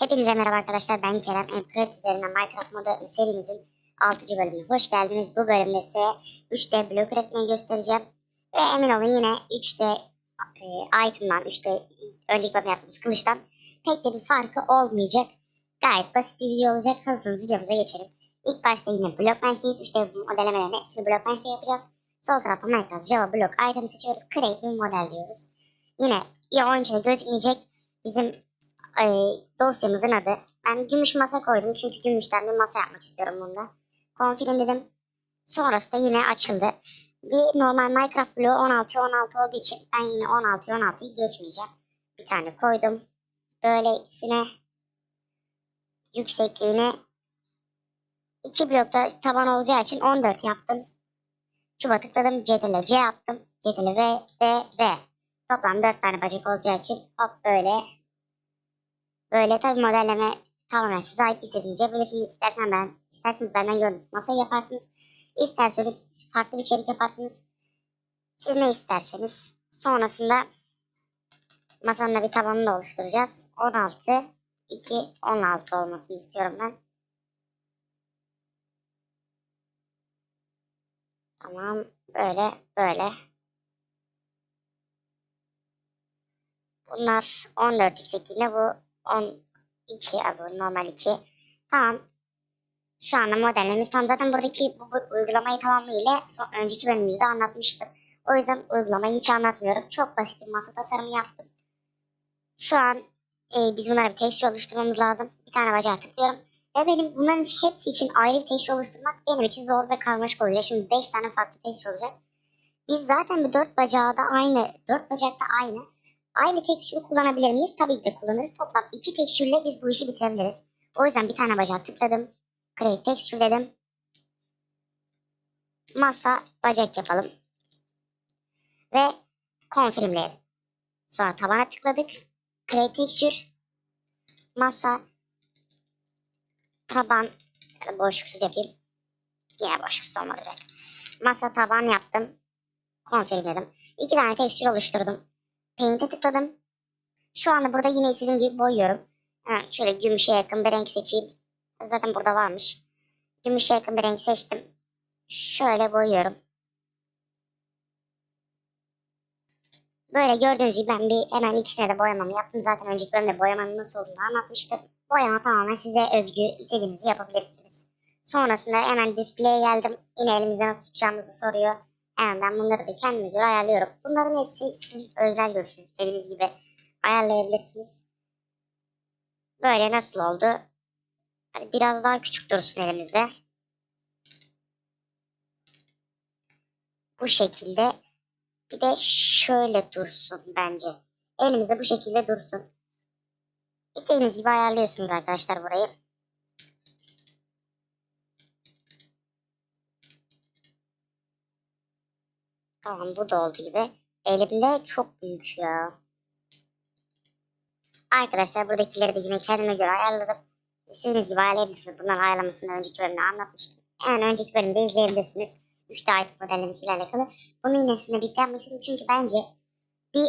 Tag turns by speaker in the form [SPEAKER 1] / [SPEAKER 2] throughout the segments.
[SPEAKER 1] Hepinize merhaba arkadaşlar ben Kerem. Emprep üzerinden Minecraft modu serimizin 6. bölümüne hoş geldiniz. Bu bölümde size 3D blok üretmeyi göstereceğim. Ve emin olun yine 3D e, item'dan, 3D önceki bölüm yaptığımız kılıçtan pek de bir farkı olmayacak. Gayet basit bir video olacak. Hızlı videomuza geçelim. İlk başta yine blok bench'teyiz. 3D modellemelerin hepsini blok bench'te yapacağız. Sol tarafta Minecraft Java blok item seçiyoruz. Create bir model diyoruz. Yine iyi oyun içinde gözükmeyecek. Bizim e, dosyamızın adı. Ben gümüş masa koydum çünkü gümüşten bir masa yapmak istiyorum bunda. Confirm dedim. Sonrası da yine açıldı. Bir normal Minecraft bloğu 16 16 olduğu için ben yine 16 16'yı geçmeyeceğim. Bir tane koydum. Böyle ikisine yüksekliğine iki blokta taban olacağı için 14 yaptım. Çubuğa tıkladım. CTRL C yaptım. CTRL V V V. Toplam 4 tane bacak olacağı için hop böyle Böyle tabi modelleme tamamen size ait istediğiniz yapabilirsiniz. İstersen ben, isterseniz benden gördüğünüz masayı yaparsınız. İsterseniz farklı bir içerik yaparsınız. Siz ne isterseniz. Sonrasında masanın da bir tabanını da oluşturacağız. 16, 2, 16 olmasını istiyorum ben. Tamam. Böyle, böyle. Bunlar 14 yüksekliğinde bu 12 abi normal 2. Tamam. Şu anda modelimiz tam zaten buradaki bu, bu uygulamayı tamamıyla son, önceki bölümümüzde anlatmıştım. O yüzden uygulamayı hiç anlatmıyorum. Çok basit bir masa tasarımı yaptım. Şu an e, biz bunlara bir texture oluşturmamız lazım. Bir tane bacağı tıklıyorum. Ve benim bunların hepsi için ayrı bir texture oluşturmak benim için zor ve karmaşık olacak. Şimdi 5 tane farklı texture olacak. Biz zaten bu 4 bacağı da aynı, 4 bacak da aynı. Aynı tekstürü kullanabilir miyiz? Tabii ki de kullanırız. Toplam iki tekstürle biz bu işi bitirebiliriz. O yüzden bir tane bacağı tıkladım. Create texture dedim. Masa bacak yapalım. Ve confirmleyelim. Sonra tabana tıkladık. Create texture. Masa. Taban. Ya boşluksuz yapayım. Yine boşluksuz olmadı. Masa taban yaptım. Confirmledim. İki tane tekstür oluşturdum. Paint'e tıkladım. Şu anda burada yine istediğim gibi boyuyorum. Hemen şöyle gümüşe yakın bir renk seçeyim. Zaten burada varmış. Gümüşe yakın bir renk seçtim. Şöyle boyuyorum. Böyle gördüğünüz gibi ben bir hemen ikisine de boyamamı yaptım. Zaten önceki bölümde boyamanın nasıl olduğunu anlatmıştım. Boyama tamamen size özgü istediğinizi yapabilirsiniz. Sonrasında hemen display'e geldim. Yine elimizde nasıl tutacağımızı soruyor. Hemen ben bunları da kendime göre ayarlıyorum. Bunların hepsi sizin özel görüşünüz. İstediğiniz gibi ayarlayabilirsiniz. Böyle nasıl oldu? Hani biraz daha küçük dursun elimizde. Bu şekilde. Bir de şöyle dursun bence. Elimizde bu şekilde dursun. İstediğiniz gibi ayarlıyorsunuz arkadaşlar burayı. Tamam bu da oldu gibi. Elimde çok büyük ya. Arkadaşlar buradakileri de yine kendime göre ayarladım. İstediğiniz gibi ayarlayabilirsiniz. Bunların ayarlamasını önceki bölümde anlatmıştım. Yani önceki bölümde izleyebilirsiniz. 3D ait modellemesiyle alakalı. Bunu yine sizinle istedim. Çünkü bence bir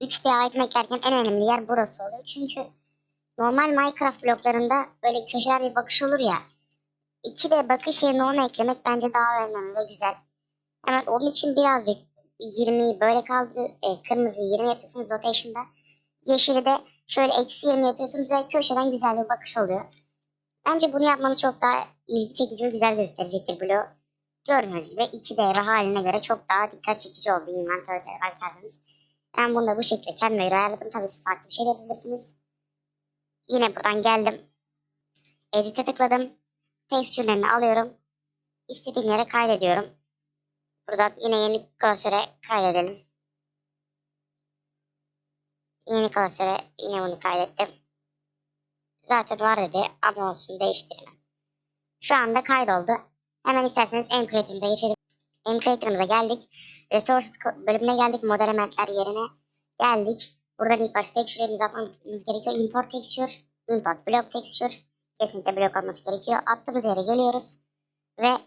[SPEAKER 1] 3D item eklerken en önemli yer burası oluyor. Çünkü normal Minecraft bloklarında böyle köşeler bir bakış olur ya. İki de bakış yerine onu eklemek bence daha önemli ve güzel. Evet onun için birazcık 20'yi böyle kaldı. E, kırmızıyı 20 yapıyorsunuz rotation'da. Yeşili de şöyle eksi 20 yapıyorsunuz ve köşeden güzel bir bakış oluyor. Bence bunu yapmanız çok daha ilgi çekici ve güzel gösterecektir bloğu. Gördüğünüz gibi 2D haline göre çok daha dikkat çekici oldu inventörde bakarsanız. Ben bunu da bu şekilde kendime göre ayarladım. Tabii siz farklı bir şey yapabilirsiniz. Yine buradan geldim. Edit'e tıkladım. Tekstürlerini alıyorum. İstediğim yere kaydediyorum. Burada yine yeni klasöre kaydedelim. Yeni klasöre yine bunu kaydettim. Zaten var dedi ama olsun değiştirelim. Şu anda kaydoldu. Hemen isterseniz M-Creator'ımıza geçelim. M-Creator'ımıza geldik. Resources bölümüne geldik. Model elementler yerine geldik. Buradan ilk başta texture'imizi atmamız gerekiyor. Import texture, import block texture. Kesinlikle blok olması gerekiyor. Attığımız yere geliyoruz. Ve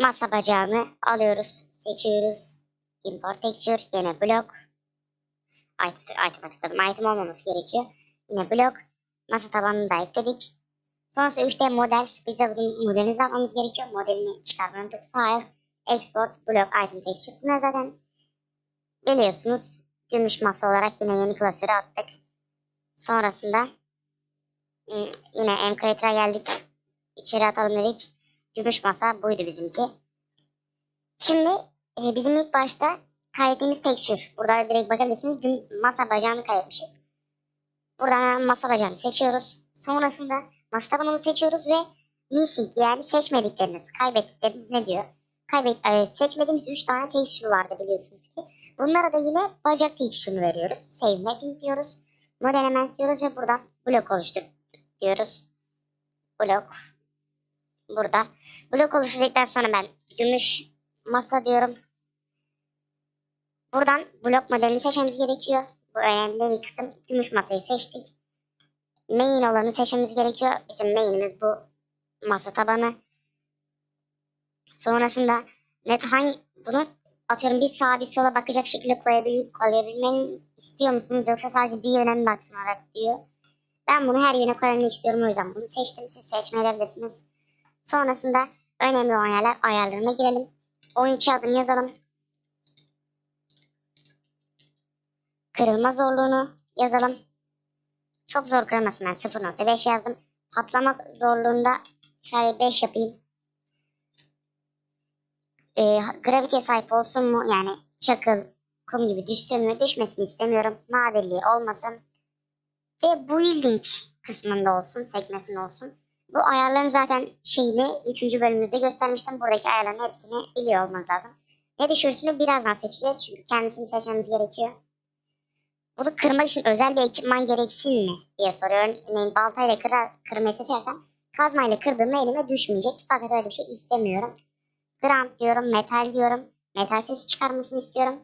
[SPEAKER 1] masa bacağını alıyoruz. Seçiyoruz. Import texture. Yine blok. Item, item'a tıkladım. Item olmaması gerekiyor. Yine blok. Masa tabanını da ekledik. Sonrasında 3D model, bize modelinizi almamız gerekiyor. Modelini unuttuk. File, Export, Block, Item Texture. Bunlar zaten biliyorsunuz. Gümüş masa olarak yine yeni klasöre attık. Sonrasında ım, yine M-Creator'a geldik. İçeri atalım dedik. Gümüş masa buydu bizimki. Şimdi e, bizim ilk başta kaydettiğimiz tekstür. Burada direkt bakabilirsiniz. Masa bacağını kaydetmişiz. Buradan masa bacağını seçiyoruz. Sonrasında masa tabanını seçiyoruz ve missing yani seçmedikleriniz, kaybettikleriniz ne diyor? Kaybet, e, seçmediğimiz 3 tane tekstür vardı biliyorsunuz ki. Bunlara da yine bacak tekstürünü veriyoruz. Save mapping diyoruz. Model elements diyoruz ve buradan blok oluştur diyoruz. Blok. Burada. Blok oluşturduktan sonra ben gümüş masa diyorum. Buradan blok modelini seçmemiz gerekiyor. Bu önemli bir kısım. Gümüş masayı seçtik. Main olanı seçmemiz gerekiyor. Bizim main'imiz bu masa tabanı. Sonrasında net hangi bunu atıyorum bir sağa bir sola bakacak şekilde koyabil, koyabilmeni istiyor musunuz yoksa sadece bir yöne mi baksın olarak diyor. Ben bunu her yöne koyabilmek istiyorum o yüzden bunu seçtim. Siz seçmeyebilirsiniz. Sonrasında önemli olan yerler ayarlarına girelim. Oyun içi adını yazalım. Kırılma zorluğunu yazalım. Çok zor kırılmasın ben 0.5 yazdım. Patlama zorluğunda şöyle 5 yapayım. Ee, graviteye sahip olsun mu? Yani çakıl, kum gibi düşsün mü? Düşmesini istemiyorum. Nadirliği olmasın. Ve building kısmında olsun, sekmesinde olsun. Bu ayarların zaten şeyini 3. bölümümüzde göstermiştim. Buradaki ayarların hepsini biliyor olmanız lazım. Ne düşürsünü birazdan seçeceğiz çünkü kendisini seçmemiz gerekiyor. Bunu kırmak için özel bir ekipman gereksin mi diye soruyor. Örneğin baltayla kırar, kırmayı seçersem kazmayla kırdığımda elime düşmeyecek. Fakat öyle bir şey istemiyorum. Ground diyorum, metal diyorum. Metal sesi çıkarmasını istiyorum.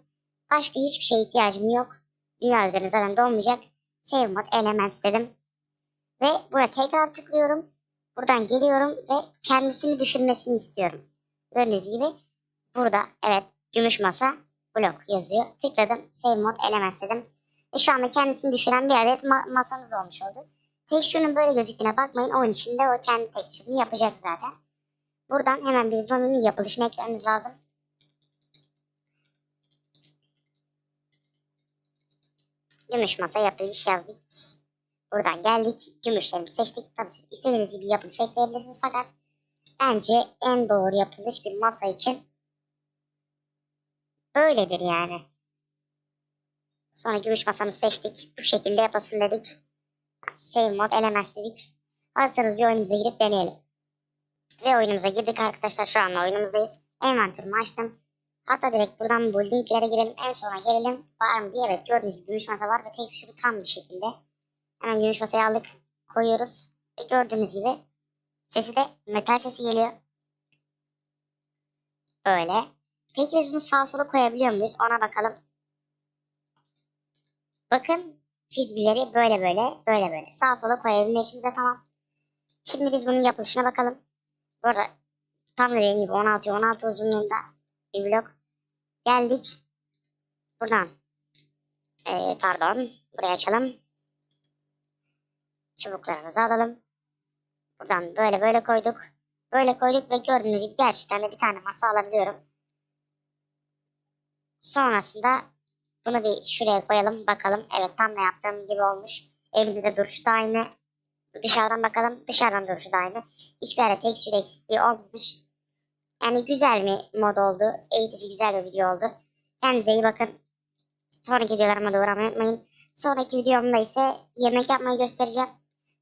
[SPEAKER 1] Başka hiçbir şeye ihtiyacım yok. Dünya üzerinde zaten dolmayacak. Save mod element dedim. Ve buraya tekrar tıklıyorum. Buradan geliyorum ve kendisini düşürmesini istiyorum. Gördüğünüz gibi burada evet gümüş masa blok yazıyor. Tıkladım. Save mod element dedim. Ve şu anda kendisini düşüren bir adet ma- masamız olmuş oldu. Tekstürünün böyle gözüktüğüne bakmayın. Oyun içinde o kendi tekstürünü yapacak zaten. Buradan hemen biz bunun yapılışını eklememiz lazım. Gümüş masa yapılış yazdık. Buradan geldik. Gümüşlerimizi seçtik. Tabii siz istediğiniz gibi yapılış ekleyebilirsiniz fakat bence en doğru yapılış bir masa için böyledir yani. Sonra gümüş masamızı seçtik. Bu şekilde yapasın dedik. Save mod elements dedik. Hazırsanız bir oyunumuza girip deneyelim. Ve oyunumuza girdik arkadaşlar. Şu an oyunumuzdayız. Envanterimi açtım. Hatta direkt buradan bu linklere girelim. En sona gelelim. Var mı diye evet gördüğünüz gibi gümüş masa var ve tek sürü tam bir şekilde. Hemen gümüş masayı aldık. Koyuyoruz. Gördüğünüz gibi sesi de metal sesi geliyor. Böyle. Peki biz bunu sağa sola koyabiliyor muyuz? Ona bakalım. Bakın çizgileri böyle böyle böyle böyle. Sağa sola koyabilme işimize tamam. Şimdi biz bunun yapılışına bakalım. Bu arada tam dediğim gibi 16 16 uzunluğunda bir blok. Geldik. Buradan. Ee, pardon. Burayı açalım. Çubuklarımızı alalım. Buradan böyle böyle koyduk. Böyle koyduk ve gördüğünüz gibi gerçekten de bir tane masa alabiliyorum. Sonrasında bunu bir şuraya koyalım bakalım. Evet tam da yaptığım gibi olmuş. Elimizde duruşu da aynı. Dışarıdan bakalım. Dışarıdan duruşu da aynı. Hiçbir yerde tekstür eksikliği olmamış. Yani güzel bir mod oldu. Eğitici güzel bir video oldu. Kendinize iyi bakın. Sonraki videolarıma da uğramayı unutmayın. Sonraki videomda ise yemek yapmayı göstereceğim.